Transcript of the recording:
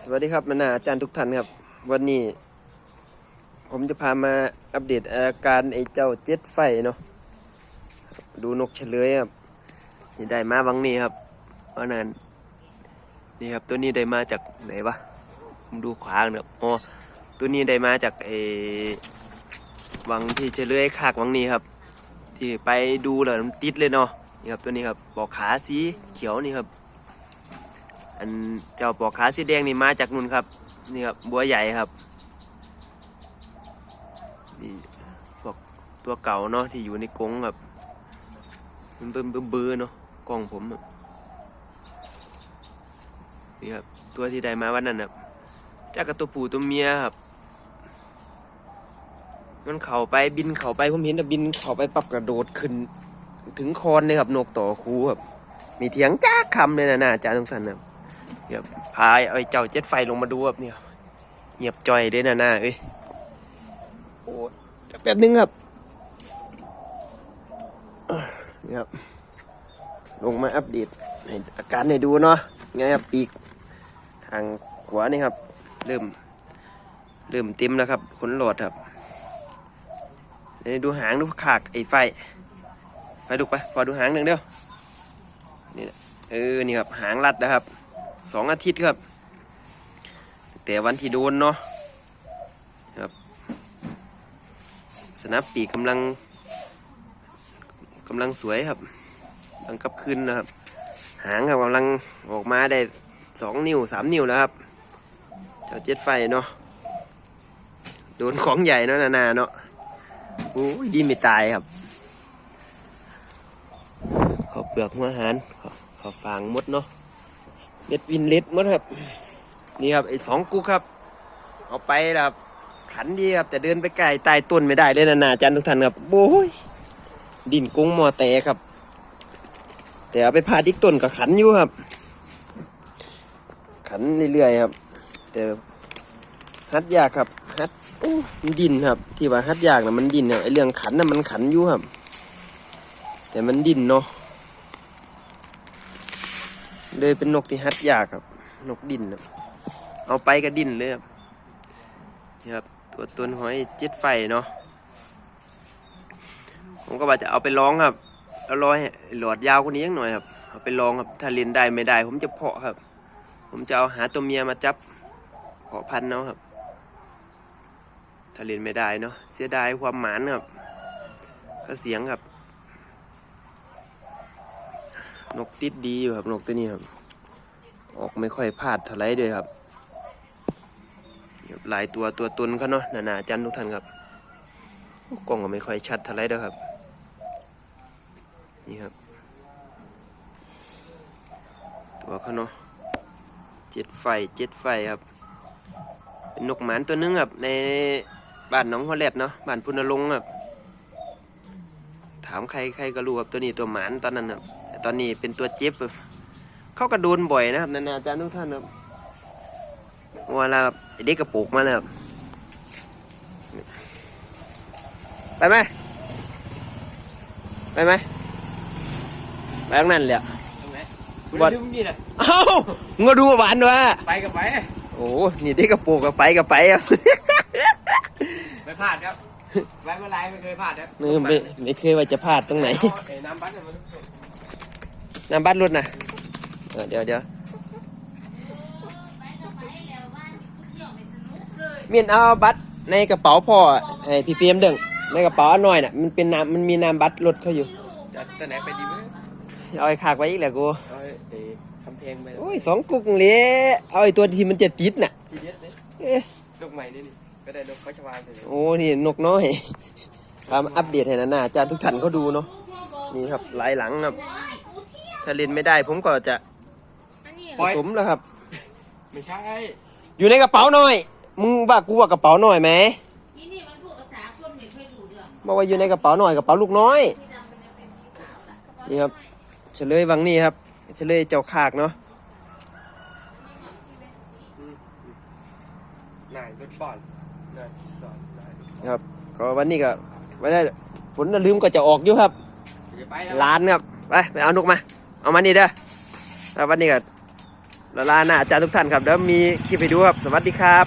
สวัสดีครับนานาอาจารย์ทุกท่านครับ วันนี้ ผมจะพามาอัปเดตอาการไอ้เจ้าเจ็ดไฟเนาะดูนกเฉลยครับนี่ได้มาวังนี้ครับเพราะนั้นนี่ครับตัวนี้ได้มาจากไหนวะผมดูขวางเนอะอ๋อตัวนี้ได้มาจากไอ้วังที่เฉลยคากวังนี้ครับ ที่ไปดูแล้วมันติดเลยเนาะนี่ครับตัวนี้ครับปอกขาสีเขียวนี่ครับ อันเจ้าปอกขาสีแดงนี่มาจากนุ่นครับ นี่ครับบัวใหญ่ครับนี่พวกตัวเก่าเนาะที่อยู่ในกรงครับมันเบิ่มเบิ่อเนาะกล้องผมนี่ครับตัวที่ได้มาวันนั้นครับจากกับตัวผู้ตัวเมียครับ มันเข่าไปบินเข่าไปผมเห็นแต่บินเข่าไปปรับกระโดดขึ้น ถึงคอนเลยครับนกต่อคูครับมีเถียงจ้าคำเลยนะนะอาจารย์ตงสันครับ เดี๋ยวพาไอ้เจ้าเจ็ดไฟลงมาดูครับเนี่ยเงียบจ่อยเด้นะน่าเอ้ยโอ้แป๊บนึงครับนี่ครับ ลงมาอัปเดตให้อาการให้ดูเนาะไงครับปีกทางขวานี่ครับ เริ่ม เริ่มเต็มแล้วครับขนหลอดครับเดี๋ยวดูหางดูขากไอ้ไฟ ไปดูไปพอดูหางหนึ่งเดียวนี่เออนี่ครับหางรัดนะครับ สองอาทิตย์ครับแต่วันที่โดนเนาะครับ สนับปีกกำลังกำลังสวยครับกำลังกลับคืนนะครับ หางครับกำลังออกมาได้สองนิ้วสามนิ้วแล้วครับเจ้าเจ็ดไฟเนาะโดนของใหญ่เนาะนานาเนาะโอ้ยดีไม่ตายครับขอเปลือกหัวหารขอฟางมดเนาะ เม็ดวินเล็ดหมดครับ นี่ครับไอ้สองกุ๊กครับ เอาไปครับขันดีครับแต่เดินไปไกลใต้ต้นไม่ได้เลยนะนาจารย์ทุกท่านครับโอ้ยดินกุ้งมอแตครับ แต่เอาไปพาดิกต้นกับขันอยู่ครับ ขันเรื่อยๆครับ แต่ฮัดยากครับฮัดโอ้มันดินครับ ที่ว่าฮัดยากนะมันดินครับไอเรื่องขันน่ะมันขันอยู่ครับ แต่มันดินเนาะ เลยเป็นนกที่ฮัดยากครับ นกดินครับเอาไปก็ดินเลยครับนี่ครับ ตัวตนหอยเจ็ดไฟเนาะผมก็ว่าจะเอาไปร้องครับแล้วร้อยหลอดยาวกว่านี้ยังหน่อยครับเอาไปลองครับถ้าเรียนได้ไม่ได้ ผมจะเพาะครับ ผมจะเอาหาตัวเมียมาจับเพาะพันธุ์เนาะครับ ถ้าเรียนไม่ได้เนาะเสียดายความหมานครับก็เสียงครับ นกติดดีอยู่ครับนกตัวนี้ครับ ออกไม่ค่อยพลาดเท่าไรด้วยครับหลายตัวตัวตุนเขาเนาะนานาจันทุกท่านครับกล้องก็ไม่ค่อยชัดเท่าไรด้อครับ นี่ครับ ตัวเขาเนาะเจ็ดไฟเจ็ดไฟครับเป็นนกหมานตัวนึงครับในบ้านน้องหัวแรดเนาะบ้านพุนลงค์ครับถามใครใครก็รู้ครับตัวนี้ตัวหมานตอนนั้นครับ ต่ตอนนี้เป็นตัวเจ็บครับเขาก็โดนบ่อยนะครับนานาอาจารย์ทุกท่านครับเวลาไอ้เด็กกระปุกมาแล้วครับไปไหมไปไหมไปข้างนั้นเลยอะตรงไหนวัวัดดนี่แหละเอ้ามึงก็ดูหวานด้วยไปกับไป โอ้นี่เด็กกระปุกก็ไปก็ไปครับไม่พลาดครับไว้เมื่อไรไม่เคยพลาดครับนี่ไม่ไม่เคยว่าจะพลาดตรงไหนเอาไอ้น้ำบัตรเนี่ยมันน้ำบัตรรถนะเออเดี๋ยวเดี๋ยวเมียนเอาบัตรในกระเป๋าพ่ออะให้พี่เปียมเดึงในกระเป๋าอันน้อยน่ะมันเป็นน้ำมันมีน้ำบัตรรถเขาอยู่จะตัวไหนไปดีมั้ยเอาไอ้ขากไว้อีกแหละกูเอาไอ้คำเพลงไปโอ้ยสองกุ๊กเลยเอาไอ้ตัวที่มันจะติดน่ะทีเด็ดเลยเอ๊ะลูกใหม่นี่นี่ก็ได้ลูกเขาชวานเลยโอ้นี่นกน้อยทำอัปเดตให้นะนาอาจารย์ทุกท่านเขาดูเนาะนี่ครับหลายหลังครับ ถ้าเล่นไม่ได้ ผมก็จะผสมแล้วครับ ไม่ใช่อยู่ในกระเป๋าหน่อย มึงว่ากูว่ากระเป๋าหน่อยไหมนี่นี่มันพูดภาษาคนไม่เคยรู้เรื่องบอกว่าอยู่ในกระเป๋าหน่อยกระเป๋าลูกน้อยนี่ครับ เฉลยวังนี่ครับ เฉลยเจ้าขากเนาะ นายรถบอลนายสอนนายครับ ก็วันนี้ก็ไม่ได้ ฝนน่ะลืมก็จะออกอยู่ครับ จะไปแล้วล้านครับ ไป ไปเอานกมา เอามานี่เด้อแล้ววันนี้ก็ลาลาหน้าอาจารย์ทุกท่านครับแล้วมีคลิปให้ดูครับ สวัสดีครับ